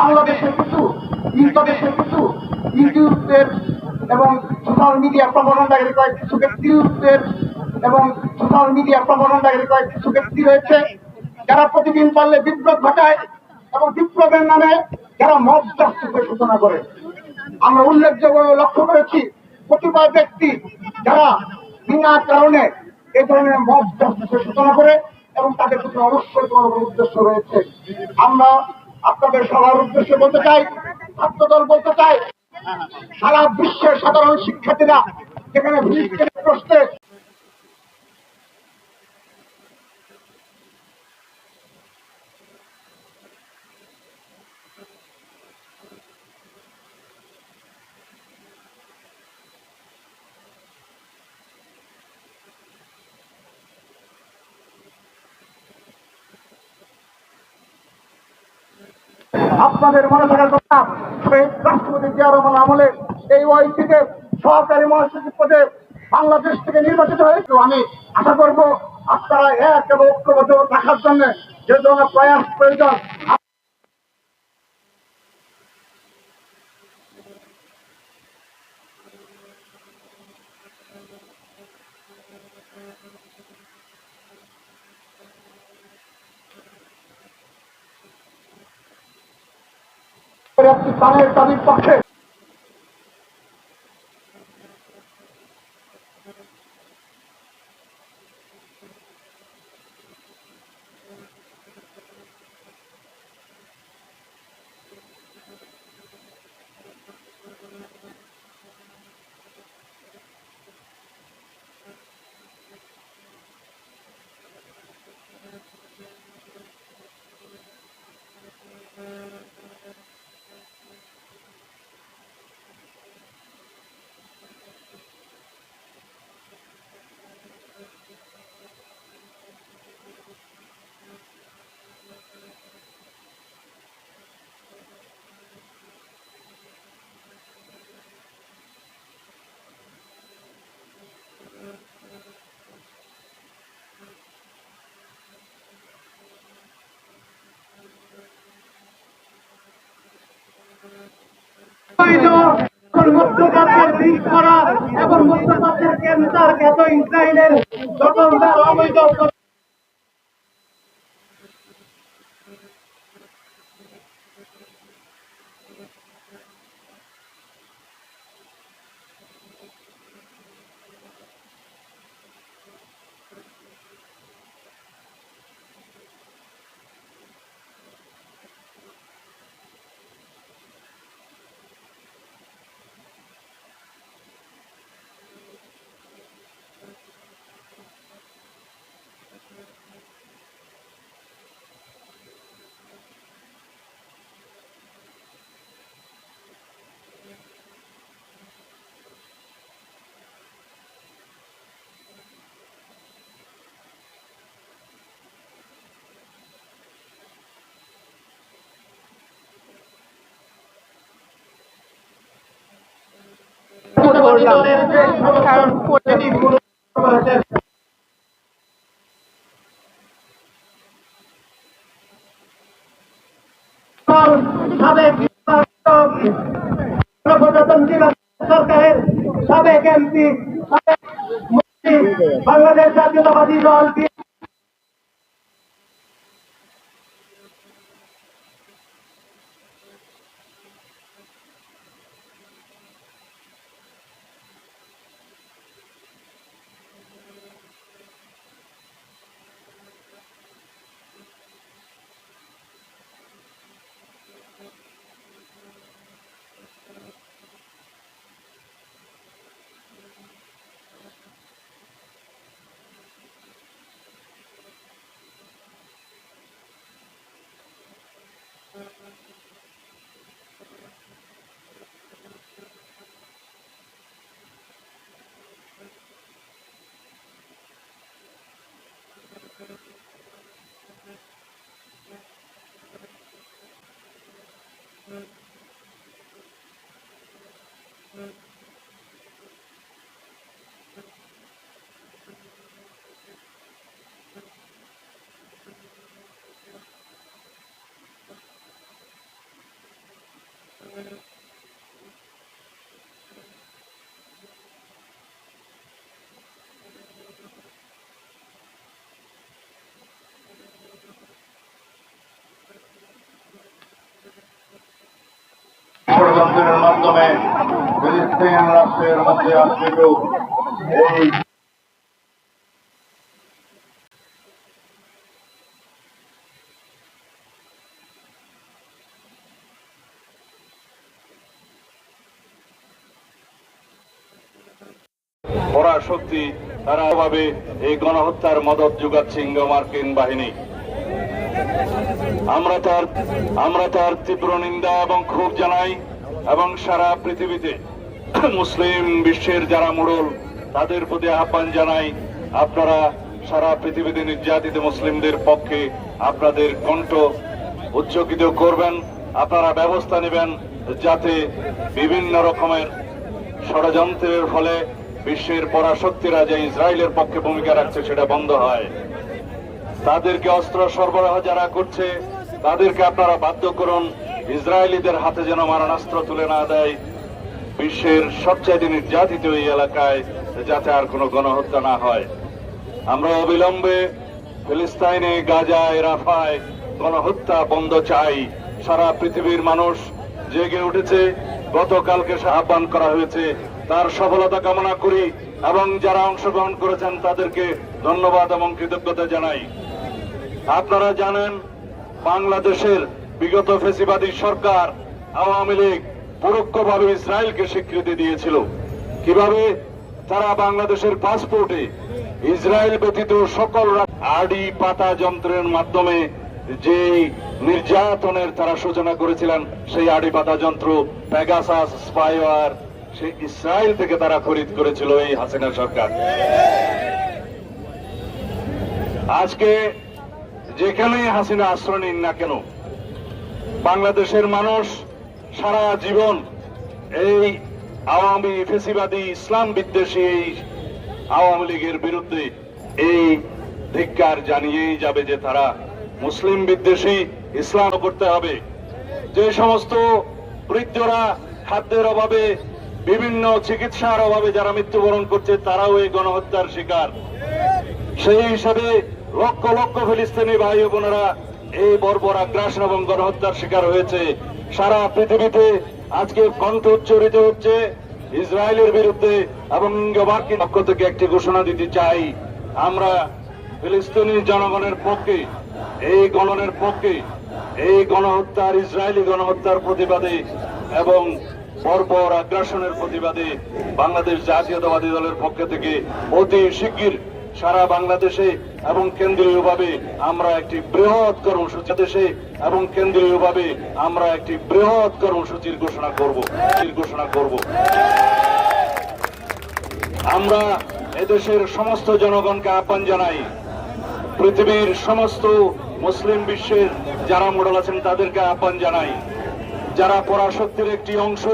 বাংলাদেশের কিছু বাংলাদেশের কিছু ইউটিউবের এবং সোশ্যাল মিডিয়া প্রবণতাকারী কয়েক কিছু ব্যক্তিদের এবং সোশ্যাল মিডিয়া প্রবণতাকারী কয়েক কিছু ব্যক্তি রয়েছে, যারা প্রতিদিন পারলে বিপ্লব ঘটায় এবং বিপ্লবের নামে যারা মব জাস্টিসের সূচনা করে। আমরা উল্লেখযোগ্য লক্ষ্য করেছি, প্রতিবার ব্যক্তি যারা বিনা কারণে এই ধরনের মব জাস্টিসের সূচনা করে এবং তাদের পিছনে অবশ্যই কোনো উদ্দেশ্য রয়েছে। আমরা আপনাদের সবার উদ্দেশ্যে বলতে চাই ছাত্রদল বলতে চাই সারা বিশ্বের সাধারণ শিক্ষার্থীরা যেখানে প্রশ্নে আপনাদের মনে থাকার কথা রাষ্ট্রপতি জিয়া রহমান আমলে এই ওয়াইসিতে সহকারী মহাসচিব পদে বাংলাদেশ থেকে নির্বাচিত হয়েছে। আমি আশা করব আপনারা এক এবং ঐক্যবদ্ধ রাখার জন্য যে ধরনের প্রয়াস প্রয়োজন। একটি প্রাণের দাবির পক্ষে বিষ করা এবং মধ্যপ্রাচ্যের কেন্দ্র খ্যাত ইসরায়েলের দখলদার অবৈধ কারণ সাবেক গণপ্রজাতন্ত্রী সরকারের সাবেক এমপি সাবেক মন্ত্রী বাংলাদেশ জাতীয়তাবাদী দল মাধ্যমে ফিলিস্তিন রাষ্ট্রের মধ্যে আশ্রিত এই শক্তি তারা ভাবে এই গণহত্যার মদত যোগাচ্ছে ইঙ্গো মার্কিন বাহিনী। আমরা তার আমরা তার তীব্র নিন্দা এবং ক্ষোভ জানাই এবং সারা পৃথিবীতে মুসলিম বিশ্বের যারা মোড়ল, তাদের প্রতি আহ্বান জানাই, আপনারা সারা পৃথিবীতে নির্যাতিত মুসলিমদের পক্ষে আপনাদের কণ্ঠ উচ্চকিত করবেন, আপনারা ব্যবস্থা নেবেন যাতে বিভিন্ন রকমের ষড়যন্ত্রের ফলে বিশ্বের পরাশক্তিরা যে ইসরায়েলের পক্ষে ভূমিকা রাখছে, সেটা বন্ধ হয়। তাদেরকে অস্ত্র সরবরাহ যারা করছে, তাদেরকে আপনারা বাধ্য করুন, ইসরায়েলিদের হাতে যেন মারণাস্ত্র তুলে না দেয়। বিশ্বের সবচাইতে নির্যাতিত এই এলাকায় যাতে আর কোনো গণহত্যা না হয়। আমরা অবিলম্বে ফিলিস্তাইনে, গাজায়, রাফায় গণহত্যা বন্ধ চাই। সারা পৃথিবীর মানুষ জেগে উঠেছে। গতকালকে আহ্বান করা হয়েছে তার সফলতা কামনা করি এবং যারা অংশগ্রহণ করেছেন তাদেরকে ধন্যবাদ এবং কৃতজ্ঞতা জানাই। আপনারা জানেন, বাংলাদেশের বিগত ফেসিবাদী সরকার আওয়ামী লীগ পরোক্ষভাবে ইসরায়েলকে স্বীকৃতি দিয়েছিল। কীভাবে? তারা বাংলাদেশের পাসপোর্টে ইসরায়েল ব্যতীত সকল আড়ি পাতা যন্ত্রের মাধ্যমে যে নির্যাতনের তারা সূচনা করেছিলেন, সেই আড়ি পাতা যন্ত্র প্যাগাসাস স্পাইওয়ার সেই ইসরায়েল থেকে তারা খরিদ করেছিল এই হাসিনা সরকার। আজকে যেখানেই হাসিনা আশ্রয় নিন না কেন, বাংলাদেশের মানুষ সারা জীবন এই আওয়ামী ফেসিবাদী ইসলাম বিদ্বেষী এই আওয়ামী লীগের বিরুদ্ধে এই ধিক্কার জানিয়েই যাবে যে তারা মুসলিম বিদ্বেষী ইসলাম করতে হবে। যে সমস্ত বৃদ্ধরা খাদ্যের অভাবে বিভিন্ন চিকিৎসার অভাবে যারা মৃত্যুবরণ করছে, তারাও এই গণহত্যার শিকার। সেই হিসাবে লক্ষ লক্ষ ফিলিস্তিনি ভাই বোনেরা এই বর্বর আগ্রাসন এবং গণহত্যার শিকার হয়েছে। সারা পৃথিবীতে আজকে কণ্ঠ উচ্চারিত হচ্ছে ইসরায়েলের বিরুদ্ধে এবং মার্কিন পক্ষ থেকে একটি ঘোষণা দিতে চাই। আমরা ফিলিস্তিনি জনগণের পক্ষে, এই গণনের পক্ষে, এই গণহত্যার, ইসরায়েলি গণহত্যার প্রতিবাদে এবং বর্বর আগ্রাসনের প্রতিবাদে বাংলাদেশ জাতীয়তাবাদী দলের পক্ষ থেকে অতি শিগগির সারা বাংলাদেশে এবং কেন্দ্রীয়ভাবে আমরা একটি বৃহৎ কর্মসূচি দেশে এবং কেন্দ্রীয়ভাবে আমরা একটি বৃহৎ কর্মসূচির ঘোষণা করব ঘোষণা করব। আমরা এদেশের সমস্ত জনগণকে আহ্বান জানাই, পৃথিবীর সমস্ত মুসলিম বিশ্বের যারা মোড়ল আছেন তাদেরকে আহ্বান জানাই। যারা পরাশক্তির একটি অংশ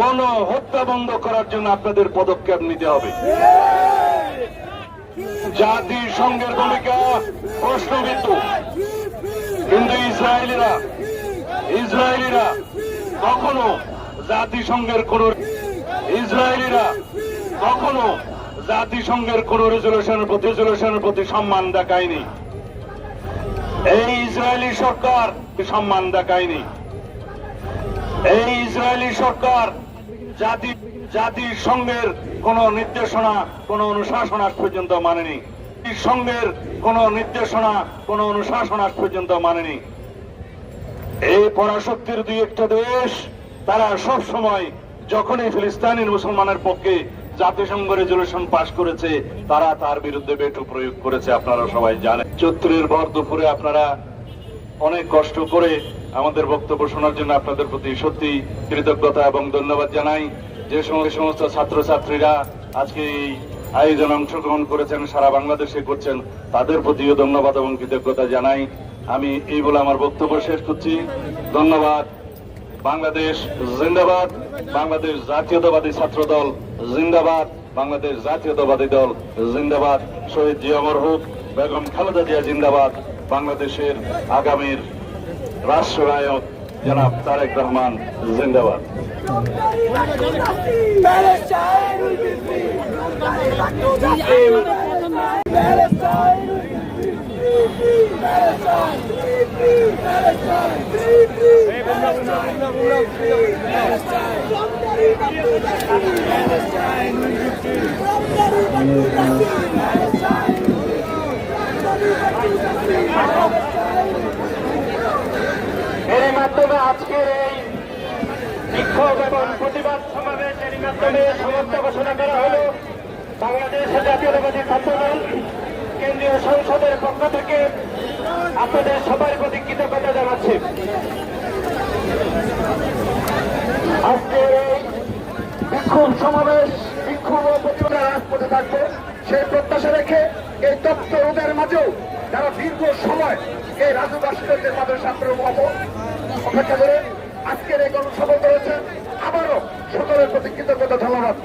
গণ হত্যা বন্ধ করার জন্য আপনাদের পদক্ষেপ নিতে হবে। জাতিসংঘের ভূমিকা প্রশ্নবিদ্ধ। কিন্তু ইসরায়েলিরা ইসরায়েলিরা কখনো জাতিসংঘের কোন ইসরায়েলিরা কখনো জাতিসংঘের কোন রেজলিউশনের প্রতি রেজলিউশনের প্রতি সম্মান দেখায়নি। এই ইসরায়েলি সরকার সম্মান দেখায়নি। এই ইসরায়েলি সরকার জাতি জাতিসংঘের কোন নির্দেশনা, কোন অনুশাসন আজ পর্যন্ত মানেনি। সংঘের কোন নির্দেশনা, কোন অনুশাসন আজ পর্যন্ত মানেনি। এই পরাশক্তির দুই একটা দেশ, তারা সব সময় যখনই ফিলিস্তানি মুসলমানের পক্ষে জাতিসংঘ রেজলিউশন পাশ করেছে, তারা তার বিরুদ্ধে বেটু প্রয়োগ করেছে, আপনারা সবাই জানেন। চৈত্রের ভর দুপুরে আপনারা অনেক কষ্ট করে আমাদের বক্তব্য শোনার জন্য আপনাদের প্রতি সত্যি কৃতজ্ঞতা এবং ধন্যবাদ জানাই। যে সমস্ত ছাত্রছাত্রীরা আজকে এই আয়োজন অংশগ্রহণ করেছেন, সারা বাংলাদেশে করছেন, তাদের প্রতিও ধন্যবাদ এবং কৃতজ্ঞতা জানাই। আমি এই বলে আমার বক্তব্য শেষ করছি। ধন্যবাদ। বাংলাদেশ জিন্দাবাদ। বাংলাদেশ জাতীয়তাবাদী ছাত্র দল জিন্দাবাদ। বাংলাদেশ জাতীয়তাবাদী দল জিন্দাবাদ। শহীদ জিয়া মরহুক বেগম খালেদা জিয়া জিন্দাবাদ। বাংলাদেশের আগামীর রাষ্ট্রনায়ক জনাব তারেক রহমান জিন্দাবাদ। Palestine বিক্ষোভ এবং প্রতিবাদ সমাবেশের মাধ্যমে সমাপ্ত ঘোষণা করা হলো। বাংলাদেশ জাতীয়তাবাদী ছাত্রদল কেন্দ্রীয় সংসদের পক্ষ থেকে আপনাদের সবার প্রতি কৃতজ্ঞতা জানাচ্ছি। আজকের বিক্ষোভ সমাবেশ, বিক্ষোভ প্রতিবাদ রাজপথে সেই প্রত্যাশা রেখে এই তপ্ত রোদের মাঝেও যারা দীর্ঘ সময় এই রাজু অপেক্ষা করে আজকের এই গণসভা করেছেন আবারও সকলের প্রতি কৃতজ্ঞতা ধন্যবাদ।